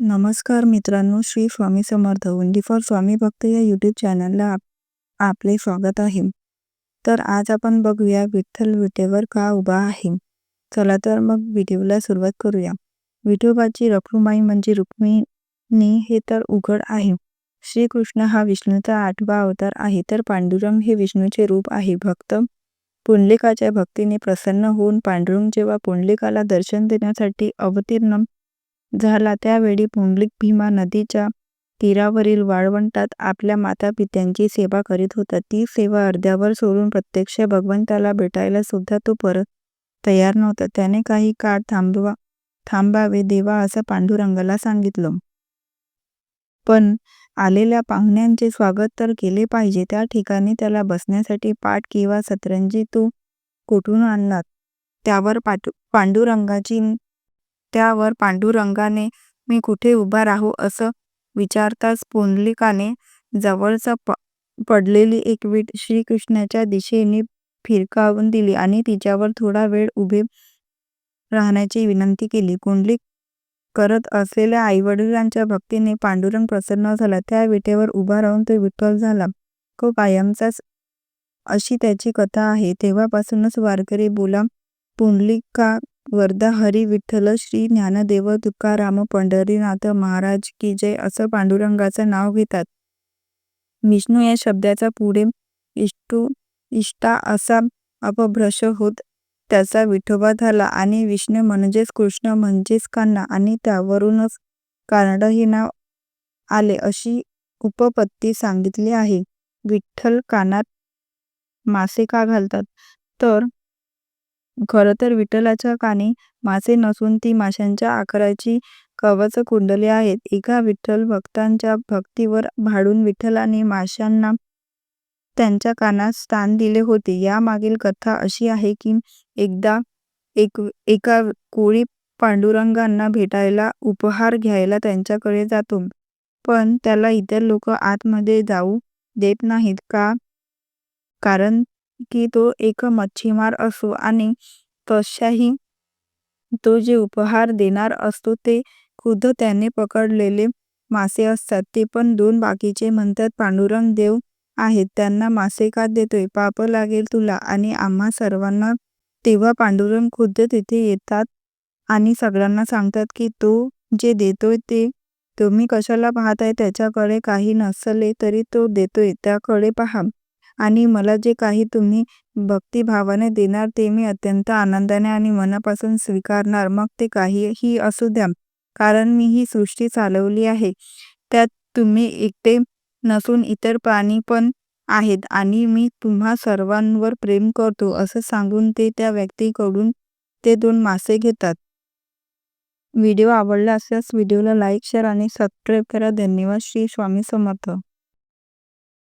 नमस्कार मित्रांनो श्री स्वामी समर्थ वंडी फॉर स्वामी भक्त या यूट्यूब चॅनलला आप आपले स्वागत आहे. तर आज आपण बघूया विठ्ठल विटेवर का उभा आहे. चला तर मग व्हिडिओला सुरुवात करूया. विठोबाची रखुमाई म्हणजे रुक्मिणी हे तर उघड आहे. श्रीकृष्ण हा विष्णूचा आठवा अवतार आहे तर पांडुरंग हे विष्णूचे रूप आहे. भक्त पुंडलिकाच्या भक्तीने प्रसन्न होऊन पांडुरंग जेव्हा पुंडलिकाला दर्शन देण्यासाठी अवतीर्ण झाला त्यावेळी पुंडलिक भीमा नदीच्या तीरावरील वाळवंटात आपल्या मातापित्यांची सेवा करीत होता. ती सेवा अर्ध्यावर सोडून प्रत्यक्ष भगवंताला भेटायला सुद्धा तो परत तयार नव्हता. त्याने काही काळ थांबवा थांबावे देवा असं पांडुरंगाला सांगितलं. पण आलेल्या पाहुण्यांचे स्वागत तर केले पाहिजे. त्या ठिकाणी त्याला बसण्यासाठी पाठ किंवा सतरंजी तो कुठून आणणार? त्यावर पाटू पांडुरंगाची त्यावर पांडुरंगाने मी कुठे उभा राहू असं विचारताच पुंडलिकाने जवळच प पडलेली एक वीट श्रीकृष्णाच्या दिशेने फिरकावून दिली आणि तिच्यावर थोडा वेळ उभे राहण्याची विनंती केली. कुंडलिक करत असलेल्या आईवडिलांच्या भक्तीने पांडुरंग प्रसन्न झाला. त्या विटेवर उभा राहून तो विठ्ठल झाला. तो कायमचाच अशी त्याची कथा आहे. तेव्हापासूनच वारकरी बोला पुंडलिका वर्धा हरी विठ्ठल श्री ज्ञानदेव तुकाराम पंढरीनाथ महाराज की जय असं पांडुरंगाचं नाव घेतात. विष्णू या शब्दाचा पुढे इष्टू इष्टा असा अपभ्रश होत त्याचा विठोबा झाला आणि विष्णू म्हणजेच कृष्ण म्हणजेच कान्हा आणि त्यावरूनच कानड हे नाव आले अशी उपपत्ती सांगितली आहे. विठ्ठल कानात मासे का घालतात? तर खरं तर विठ्ठलाच्या कानी मासे नसून ती माशांच्या आकाराची कवच कुंडले आहेत. एका विठ्ठल भक्तांच्या भक्तीवर भाडून विठ्ठलाने माशांना त्यांच्या कानात स्थान दिले होते. यामागील कथा अशी आहे की एकदा एक एका कोळी पांडुरंगांना भेटायला उपहार घ्यायला त्यांच्याकडे जातो. पण त्याला इतर लोक आतमध्ये जाऊ देत नाहीत का? कारण की तो एक मच्छीमार असो आणि तशाही तो जे उपहार देणार असतो ते खुद्द त्याने पकडलेले मासे असतात. ते पण दोन बाकीचे म्हणतात पांडुरंग देव आहेत त्यांना मासे का देतोय? पाप लागेल तुला आणि आम्हा सर्वांना. तेव्हा पांडुरंग खुद्द तिथे येतात आणि सगळ्यांना सांगतात की तो जे देतोय ते तुम्ही कशाला पाहताय? त्याच्याकडे काही नसले तरी तो देतोय. त्याकडे पहा. आणि मला जे काही तुम्ही भक्तिभावाने देणार ते मी अत्यंत आनंदाने आणि मनापासून स्वीकारणार. मग ते काहीही असू द्या कारण मी ही सृष्टी चालवली आहे. त्यात तुम्ही एकटे नसून इतर प्राणी पण आहेत आणि मी तुम्हा सर्वांवर प्रेम करतो असं सांगून ते त्या व्यक्तीकडून ते दोन मासे घेतात. व्हिडिओ आवडला असल्यास व्हिडिओला लाईक शेअर आणि सबस्क्राईब करा. धन्यवाद. श्री स्वामी समर्थ.